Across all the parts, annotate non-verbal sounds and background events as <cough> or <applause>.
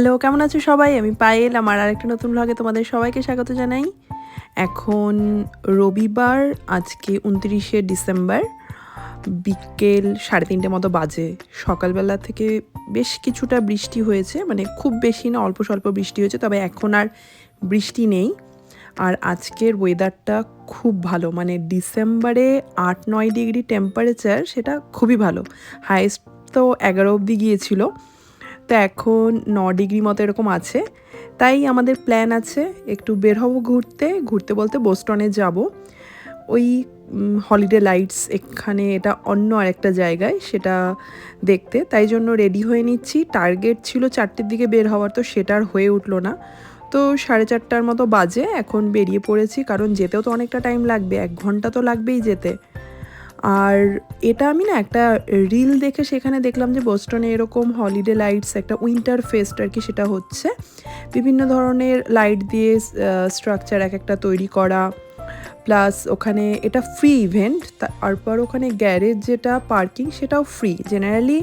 Hello, কেমন আছো সবাই? আমি পায়েল, আমার আরেকটা নতুন ব্লগে তোমাদের সবাইকে স্বাগত জানাই। এখন রবিবার, আজকে উনত্রিশে ডিসেম্বর, বিকেল সাড়ে তিনটে মতো বাজে। সকালবেলা থেকে বেশ কিছুটা বৃষ্টি হয়েছে মানে খুব বেশি না, অল্প স্বল্প বৃষ্টি হয়েছে, তবে এখন আর বৃষ্টি নেই। আর আজকের ওয়েদারটা খুব ভালো মানে ডিসেম্বরে আট নয় ডিগ্রি টেম্পারেচার সেটা খুবই ভালো। হায়েস্ট তো এগারো অবধি গিয়েছিল। তো এখন ন ডিগ্রি মতো এরকম আছে। তাই আমাদের প্ল্যান আছে একটু বের হব ঘুরতে ঘুরতে বলতে বোস্টনে যাব। ওই হলিডে লাইটস এখানে এটা অন্য আরেকটা জায়গায় সেটা দেখতে। তাই জন্য রেডি হয়ে নিচ্ছি। টার্গেট ছিল চারটের দিকে বের হওয়ার, তো সেটার হয়ে উঠল না। তো সাড়ে চারটার মতো বাজে, এখন বেরিয়ে পড়েছি। কারণ যেতেও তো অনেকটা টাইম লাগবে, এক ঘণ্টা তো লাগবেই যেতে। আর এটা আমি না একটা রিল দেখে সেখানে দেখলাম যে বোস্টনে এরকম হলিডে লাইটস একটা উইন্টার ফেস্ট আর কি সেটা হচ্ছে। বিভিন্ন ধরনের লাইট দিয়ে স্ট্রাকচার এক একটা তৈরি করা। প্লাস ওখানে এটা ফ্রি ইভেন্ট তারপর ওখানে গ্যারেজ যেটা পার্কিং সেটাও ফ্রি জেনারেলি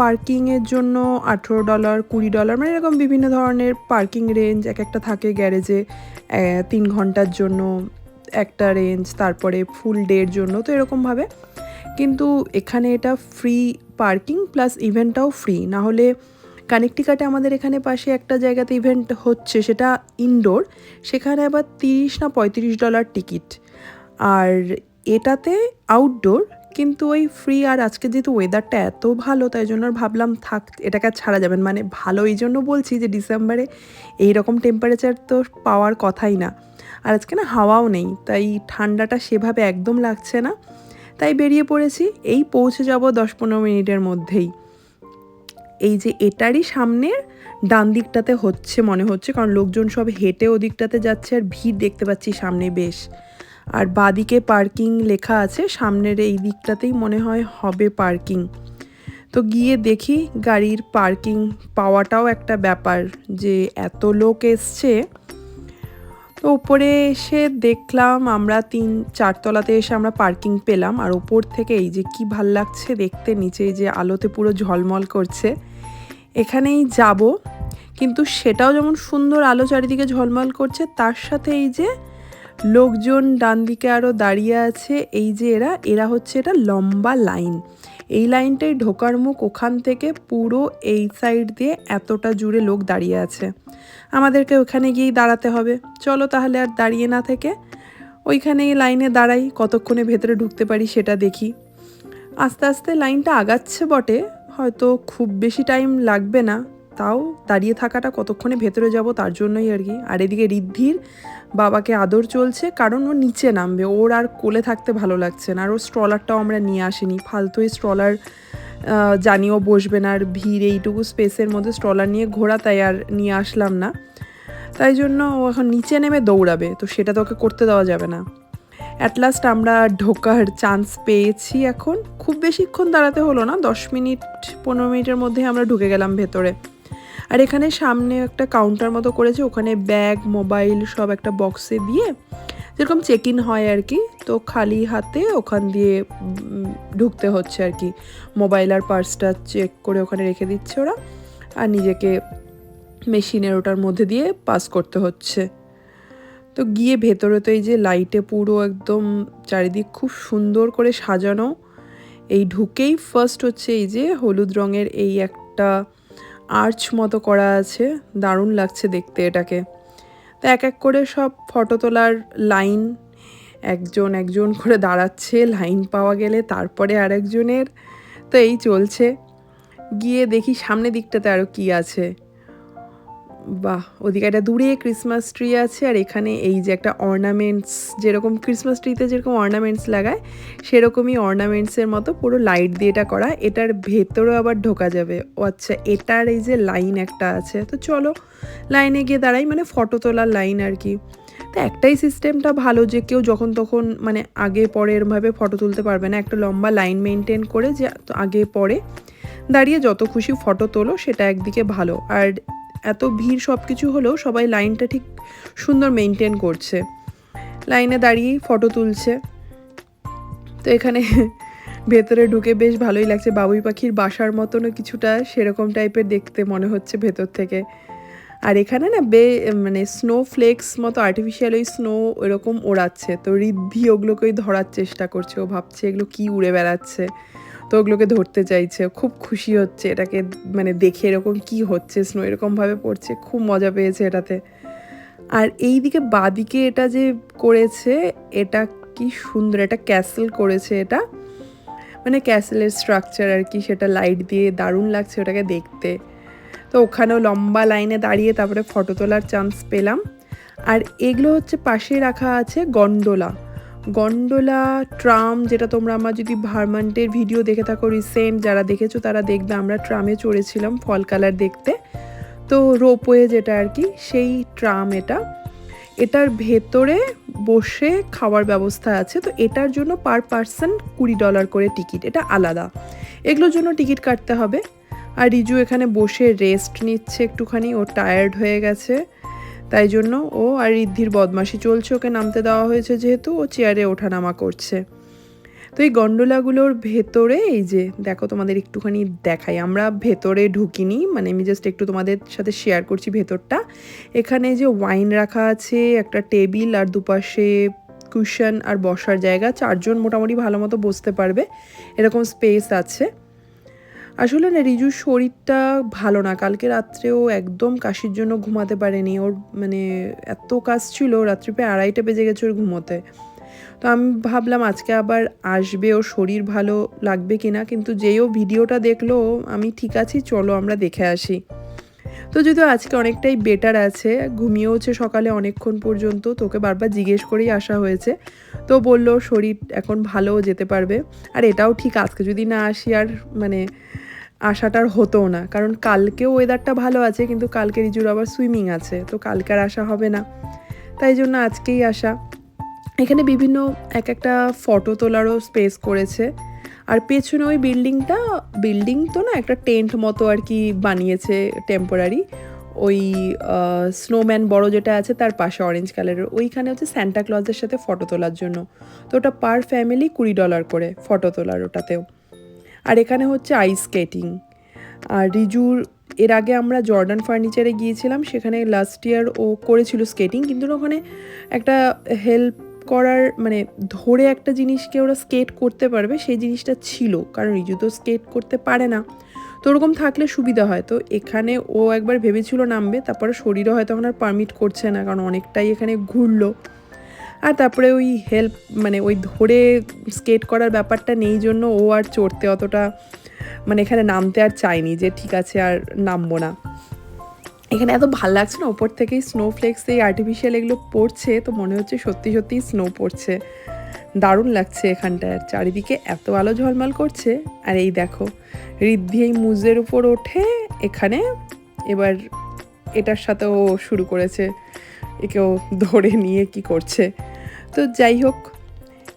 পার্কিংয়ের জন্য আঠেরো ডলার কুড়ি ডলার মানে এরকম বিভিন্ন ধরনের পার্কিং রেঞ্জ এক একটা থাকে গ্যারেজে তিন ঘণ্টার জন্য। একটা রেঞ্জ তারপরে ফুল ডের জন্য, তো এরকমভাবে কিন্তু এখানে এটা ফ্রি পার্কিং প্লাস ইভেন্টটাও ফ্রি না হলে কানেকটিকাটে আমাদের এখানে পাশে একটা জায়গাতে ইভেন্ট হচ্ছে, সেটা ইনডোর সেখানে আবার তিরিশ না পঁয়ত্রিশ ডলার টিকিট আর এটাতে আউটডোর কিন্তু ওই ফ্রি আর আজকে যেহেতু ওয়েদারটা এত ভালো, তাই জন্য আর ভাবলাম থাক, এটাকে ছাড়া যাবেন মানে ভালো এই জন্য বলছি যে ডিসেম্বরে এই রকম টেম্পারেচার তো পাওয়ার কথাই না। আর আজকে না হাওয়াও নেই, তাই ঠান্ডাটা সেভাবে একদম লাগছে না। তাই বেরিয়ে পড়েছি এই পৌঁছে যাব দশ পনেরো মিনিটের মধ্যেই। এই যে এটারই সামনের ডান দিকটাতে হচ্ছে মনে হচ্ছে, কারণ লোকজন সব হেঁটে ওদিকটাতে যাচ্ছে আর ভিড় দেখতে পাচ্ছি সামনে বেশ। আর বাদিকে পার্কিং লেখা আছে, সামনের এই দিকটাতেই মনে হয় হবে পার্কিং। তো গিয়ে দেখি গাড়ির পার্কিং পাওয়াটাও একটা ব্যাপার যে এত লোক এসছে তো উপরে এসে দেখলাম আমরা তিন, চারতলাতে এসে আমরা পার্কিং পেলাম আর ওপর থেকে এই যে কি ভালো লাগছে দেখতে, নিচে এই যে আলোতে পুরো ঝলমল করছে, এখানেই যাব। কিন্তু সেটাও যেমন সুন্দর আলো চারিদিকে ঝলমল করছে, তার সাথে এই যে লোকজন ডান দিকে আরও দাঁড়িয়ে আছে, এই যে এরা এরা হচ্ছে এটা লম্বা লাইন। এই লাইনটাই ঢোকার মুখ ওখান থেকে পুরো এই সাইড দিয়ে এতটা জুড়ে লোক দাঁড়িয়ে আছে। আমাদেরকে ওখানে গিয়েই দাঁড়াতে হবে। চলো তাহলে আর দাঁড়িয়ে না থেকে ওইখানেই লাইনে দাঁড়াই, কতক্ষণে ভেতরে ঢুকতে পারি সেটা দেখি। আস্তে আস্তে লাইনটা আগাচ্ছে বটে, হয়তো খুব বেশি টাইম লাগবে না, তাও দাঁড়িয়ে থাকাটা কতক্ষণে ভেতরে যাব তার জন্যই আর কি। আর এদিকে ঋদ্ধির বাবাকে আদর চলছে, কারণ ও নিচে নামবে। ওর আর কোলে থাকতে ভালো লাগছে না, আর ওর স্ট্রলারটাও আমরা নিয়ে আসিনি। ফালতু স্ট্রলার জানিও বসবে না, আর ভিড় এইটুকু স্পেসের মধ্যে স্ট্রলার নিয়ে ঘোরা তাই আর নিয়ে আসলাম না। তাই জন্য ও এখন নিচে নেমে দৌড়াবে, তো সেটা তো ওকে করতে দেওয়া যাবে না। অ্যাট লাস্ট আমরা ঢোকার চান্স পেয়েছি এখন। খুব বেশিক্ষণ দাঁড়াতে হলো না, দশ মিনিট, পনেরো মিনিটের মধ্যে আমরা ঢুকে গেলাম ভেতরে। আর এখানে সামনে একটা কাউন্টার মতো করেছে, ওখানে ব্যাগ মোবাইল সব একটা বক্সে দিয়ে যেরকম চেক ইন হয় আর কি, তো খালি হাতে ওখান দিয়ে ঢুকতে হচ্ছে আর কি। মোবাইল আর পার্সটা চেক করে ওখানে রেখে দিচ্ছে ওরা, আর নিজেকে মেশিনের ওটার মধ্যে দিয়ে পাস করতে হচ্ছে। তো গিয়ে ভেতরে তো এই যে লাইটে পুরো একদম চারিদিক খুব সুন্দর করে সাজানো, এই ঢুকেই ফার্স্ট হচ্ছে এই যে হলুদ রঙের এই একটা আর্চ মতো করা আছে। দারুণ লাগছে দেখতে এটাকে। তো এক এক করে সব ফটো তোলার লাইন, একজন একজন করে দাঁড়াচ্ছে, লাইন পাওয়া গেলে তারপরে আরেকজনের। তো এই চলছে। গিয়ে দেখি সামনে দিকটাতে আরও কি আছে। বাহ, ওদিকে একটা দূরে ক্রিসমাস ট্রি আছে আর এখানে এই যে একটা অর্নামেন্টস যেরকম ক্রিসমাস ট্রিতে যেরকম অর্নামেন্টস লাগায়, সেরকমই অর্নামেন্টসের মতো পুরো লাইট দিয়ে এটা করা। এটার ভেতরেও আবার ঢোকা যাবে। ও আচ্ছা এটার এই যে লাইন একটা আছে। তো চলো লাইনে গিয়ে দাঁড়াই মানে ফটো তোলার লাইন আর কি। তো একটাই সিস্টেমটা ভালো যে কেউ যখন তখন মানে আগে পরে এরমভাবে ফটো তুলতে পারবে না। একটা লম্বা লাইন মেনটেন করে যে আগে পরে দাঁড়িয়ে যত খুশি ফটো তোলো, সেটা একদিকে ভালো। আর এত ভিড় সব কিছু হলেও সবাই লাইনটা ঠিক সুন্দর মেনটেন করছে। লাইনে দাঁড়িয়েই ফটো তুলছে। তো এখানে <laughs> ভেতরে ঢুকে বেশ ভালোই লাগছে। বাবুই পাখির বাসার মতনও কিছুটা সেরকম টাইপের দেখতে মনে হচ্ছে ভেতর থেকে। আর এখানে না বে মানে স্নো ফ্লেক্স মতো আর্টিফিশিয়াল ওই স্নো এরকম ওড়াচ্ছে। তো রিদ্ধি ওগুলোকেই ধরার চেষ্টা করছে। ও ভাবছে এগুলো কি উড়ে বেড়াচ্ছে। তো ওগুলোকে ধরতে চাইছে, খুব খুশি হচ্ছে এটাকে মানে দেখে এরকম কি হচ্ছে স্নো এরকমভাবে পড়ছে, খুব মজা পেয়েছে এটাতে। আর এই দিকে বাদিকে এটা যে করেছে, এটা কি সুন্দর, এটা ক্যাসেল করেছে এটা। মানে ক্যাসেলের স্ট্রাকচার আর কি, সেটা লাইট দিয়ে দারুণ লাগছে ওটাকে দেখতে। তো ওখানেও লম্বা লাইনে দাঁড়িয়ে তারপরে ফটো তোলার চান্স পেলাম। আর এগুলো হচ্ছে পাশে রাখা আছে গন্ডোলা গন্ডোলা, ট্রাম, যেটা তোমরা আমার যদি ভারমান্টের ভিডিও দেখে থাকো রিসেন্ট যারা দেখেছ, তারা দেখবে আমরা ট্রামে চড়েছিলাম ফল কালার দেখতে। তো রোপওয়ে যেটা আর কি, সেই ট্রাম এটা। এটার ভেতরে বসে খাওয়ার ব্যবস্থা আছে। তো এটার জন্য পার পার্সন কুড়ি ডলার করে টিকিট এটা আলাদা। এগুলোর জন্য টিকিট কাটতে হবে। আর রিজু এখানে বসে রেস্ট নিচ্ছে একটুখানি, ও টায়ার্ড হয়ে গেছে। তাই জন্য ও আর রিদ্ধির বদমাশি চলছে ওকে নামতে দেওয়া হয়েছে যেহেতু ও চেয়ারে ওঠানামা করছে। তো এই গন্ডোলাগুলোর ভেতরে এই যে, দেখো তোমাদের একটুখানি দেখাই। আমরা ভেতরে ঢুকিনি মানে আমি জাস্ট একটু তোমাদের সাথে শেয়ার করছি ভেতরটা। এখানে যে ওয়াইন রাখা আছে, একটা টেবিল আর দুপাশে কুশন আর বসার জায়গা, চারজন মোটামুটি ভালো মতো বসতে পারবে। এরকম স্পেস আছে। আসলে না, রিজুর শরীরটা ভালো না। কালকে রাত্রেও একদম কাশির জন্য ঘুমাতে পারেনি। ওর মানে এত কাজ ছিল, রাত্রি প্রায় আড়াইটা বেজে গেছে ওর ঘুমোতে। তো আমি ভাবলাম আজকে আবার আসবে, ওর শরীর ভালো লাগবে কিনা। কিন্তু যেই ও ভিডিওটা দেখল, আমি ঠিক আছি, চলো আমরা দেখে আসি। তো যদিও আজকে অনেকটাই বেটার আছে, ঘুমিয়েওছে সকালে অনেকক্ষণ পর্যন্ত, তোকে বারবার জিজ্ঞেস করেই আসা হয়েছে। তো বলল, শরীর এখন ভালো যেতে পারবে। আর এটাও ঠিক, আজকে যদি না আসি আর মানে আসাটার হতো না। কারণ কালকেও ওয়েদারটা ভালো আছে, কিন্তু কালকে রিজুর আবার সুইমিং আছে, তো কালকে আর আসা হবে না। তাই জন্য আজকেই আসা। এখানে বিভিন্ন এক একটা ফটো তোলারও স্পেস করেছে। আর পেছনে ওই বিল্ডিংটা, বিল্ডিং তো না একটা টেন্ট মতো আর কি বানিয়েছে টেম্পোরারি ওই স্নোম্যান বড় যেটা আছে তার পাশে অরেঞ্জ কালারের ওইখানে হচ্ছে স্যান্টা ক্লজের সাথে ফটো তোলার জন্য। তো ওটা পার ফ্যামিলি কুড়ি ডলার করে ফটো তোলার ওটাতেও। আর এখানে হচ্ছে আইস স্কেটিং আর রিজুর, এর আগে আমরা জর্ডান ফার্নিচারে গিয়েছিলাম, সেখানে লাস্ট ইয়ার ও করেছিল স্কেটিং কিন্তু ওখানে একটা হেল্প করার মানে ধরে একটা জিনিসকে ওরা স্কেট করতে পারবে, সেই জিনিসটা ছিল। কারণ রিজু তো স্কেট করতে পারে না। তো ওরকম থাকলে সুবিধা হয়। তো এখানে ও একবার ভেবেছিল নামবে, তারপরে শরীরও হয়তো এখন আর পারমিট করছে না, কারণ অনেকটাই এখানে ঘুরলো। আর তারপরে ওই হেল্প মানে ওই ধরে স্কেট করার ব্যাপারটা নেই জন্য ও আর চড়তে অতটা মানে এখানে নামতে আর চায়নি যে, ঠিক আছে, আর নামবো না। এখানে এত ভালো লাগছে না, ওপর থেকেই স্নো ফ্লেক্স এই আর্টিফিশিয়াল এগুলো পড়ছে, তো মনে হচ্ছে সত্যি সত্যিই স্নো পড়ছে। দারুণ লাগছে এখানটায়, চারিদিকে এত আলো ঝলমল করছে, আর এই দেখো, ঋদ্ধি এই মুজের উপর ওঠে, এখানে এবার এটার সাথেও শুরু করেছে, একেও ধরে নিয়ে কি করছে। তো যাই হোক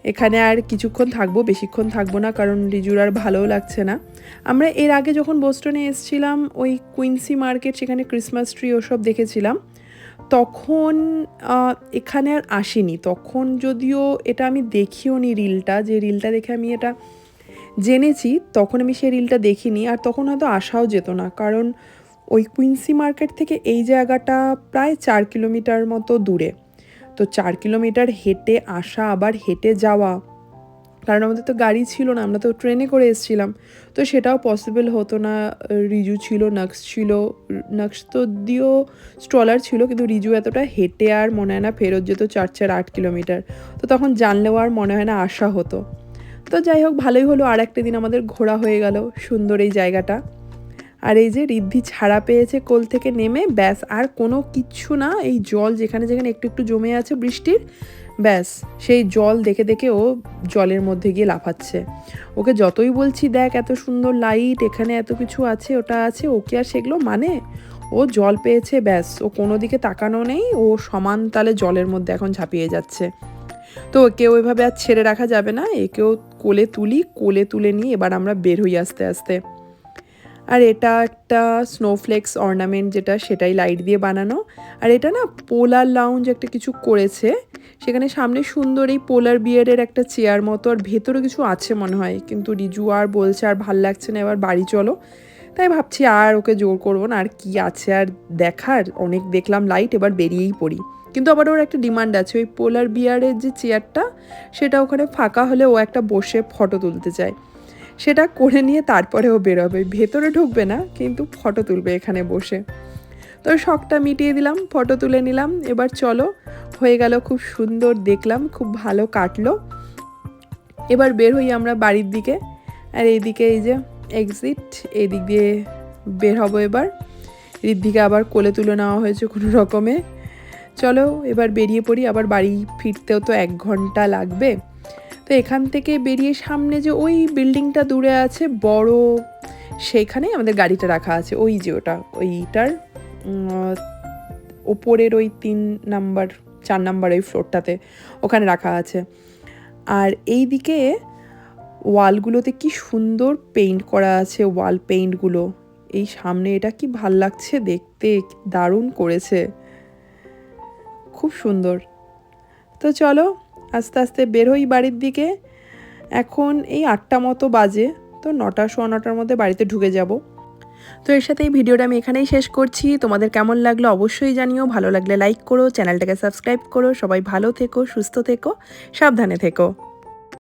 এখানে আর কিছুক্ষণ থাকব, বেশিক্ষণ থাকব না, কারণ রিজুর আর ভালোও লাগছে না। আমরা এর আগে যখন বোস্টনে এসেছিলাম, ওই কুইন্সি মার্কেট, সেখানে ক্রিসমাস ট্রি ওসব দেখেছিলাম, তখন এখানে আর আসিনি। তখন যদিও এটা আমি দেখিও নি রিলটা, যে রিলটা দেখে আমি এটা জেনেছি, তখন আমি সেই রিলটা দেখিনি, আর তখন হয়তো আসাও যেত না, কারণ ওই কুইন্সি মার্কেট থেকে এই জায়গাটা প্রায় চার কিলোমিটার মতো দূরে। তো চার কিলোমিটার হেঁটে আসা, আবার হেঁটে যাওয়া। কারণ আমাদের তো গাড়ি ছিল না, আমরা তো ট্রেনে করে এসেছিলাম। তো সেটাও পসিবল হতো না, রিজু ছিল নাক্স ছিল নাক্স তো দিয়েও স্ট্রলার ছিল, কিন্তু রিজু এতটা হেঁটে আর মনে হয় না ফেরত যেত চার চার, আট কিলোমিটার। তো তখন জানলেও আর মনে হয় না আসা হতো। তো যাই হোক, ভালোই হলো আর একটা দিন আমাদের ঘোরা হয়ে গেল, সুন্দর এই জায়গাটা। আর এই যে রিদ্ধি ছাড়া পেয়েছে কোল থেকে নেমে, ব্যাস, আর কোনো কিচ্ছু না। এই জল যেখানে যেখানে একটু একটু জমে আছে বৃষ্টির, ব্যাস, সেই জল দেখে দেখে ও জলের মধ্যে গিয়ে লাফাচ্ছে। ওকে যতই বলছি, দেখ, এত সুন্দর লাইট এখানে এত কিছু আছে, ওটা আছে, ওকে আর সেগুলো মানে? ও জল পেয়েছে, ব্যাস, ও কোনো দিকে তাকানো নেই, ও সমান তালে জলের মধ্যে এখন ঝাঁপিয়ে যাচ্ছে। তো ওকে ওইভাবে আর ছেড়ে রাখা যাবে না, একেও কোলে তুলি, কোলে তুলে নিয়ে এবার আমরা বের হই আস্তে আস্তে। আর এটা একটা স্নোফ্লেক্স অর্নামেন্ট যেটা সেটাই লাইট দিয়ে বানানো। আর এটা না পোলার লাউঞ্জ একটা কিছু করেছে। সেখানে সামনে সুন্দর এই পোলার বিয়ারের একটা চেয়ার মতো আর ভেতরে কিছু আছে মনে হয়। কিন্তু রিজু আর বলছে আর ভালো লাগছে না, এবার বাড়ি চলো। তাই ভাবছি আর ওকে জোর করব না, আর কি আছে আর দেখার। অনেক দেখলাম লাইট এবার বেরিয়েই পড়ি। কিন্তু আবার ওর একটা ডিমান্ড আছে, ওই পোলার বিয়ারের যে চেয়ারটা সেটা ওখানে ফাঁকা হলে ও একটা বসে ফটো তুলতে চায়। সেটা করে নিয়ে তারপরেও বেরোবে। ভেতরে ঢুকবে না, কিন্তু ফটো তুলবে এখানে বসে। তো শখটা মিটিয়ে দিলাম ফটো তুলে নিলাম, এবার চলো। হয়ে গেল, খুব সুন্দর দেখলাম, খুব ভালো কাটলো। এবার বের হই আমরা বাড়ির দিকে। আর এইদিকে এই যে এক্সিট এই দিয়ে বের হব এবার। ঋদ্ধিকে আবার কোলে তুলে নেওয়া হয়েছে কোনো রকমে। চলো, এবার বেরিয়ে পড়ি, আবার বাড়ি ফিরতেও তো এক ঘণ্টা লাগবে। তো এখান থেকে বেরিয়ে সামনে যে ওই বিল্ডিংটা দূরে আছে, বড় সেইখানেই আমাদের গাড়িটা রাখা আছে। ওই যে ওটা, ওইটার ওপরের ওই তিন নাম্বার, চার নাম্বার ওই ফ্লোরটাতে ওখানে রাখা আছে। আর এই দিকে ওয়ালগুলোতে কি সুন্দর পেইন্ট করা আছে ওয়াল পেইন্টগুলো এই সামনে এটা কি ভালো লাগছে দেখতে দারুণ করেছে। খুব সুন্দর। তো চলো আস্তে আস্তে বেরোই বাড়ির দিকে। এখন এই আটটা মতো বাজে, তো নটা, সোয়া নটার মধ্যে বাড়িতে ঢুকে যাব। তো এর সাথে এই ভিডিওটা আমি এখানেই শেষ করছি। তোমাদের কেমন লাগল অবশ্যই জানিও। ভালো লাগলে লাইক করো, চ্যানেলটাকে সাবস্ক্রাইব করো। সবাই ভালো থেকো, সুস্থ থেকো, সাবধানে থেকো।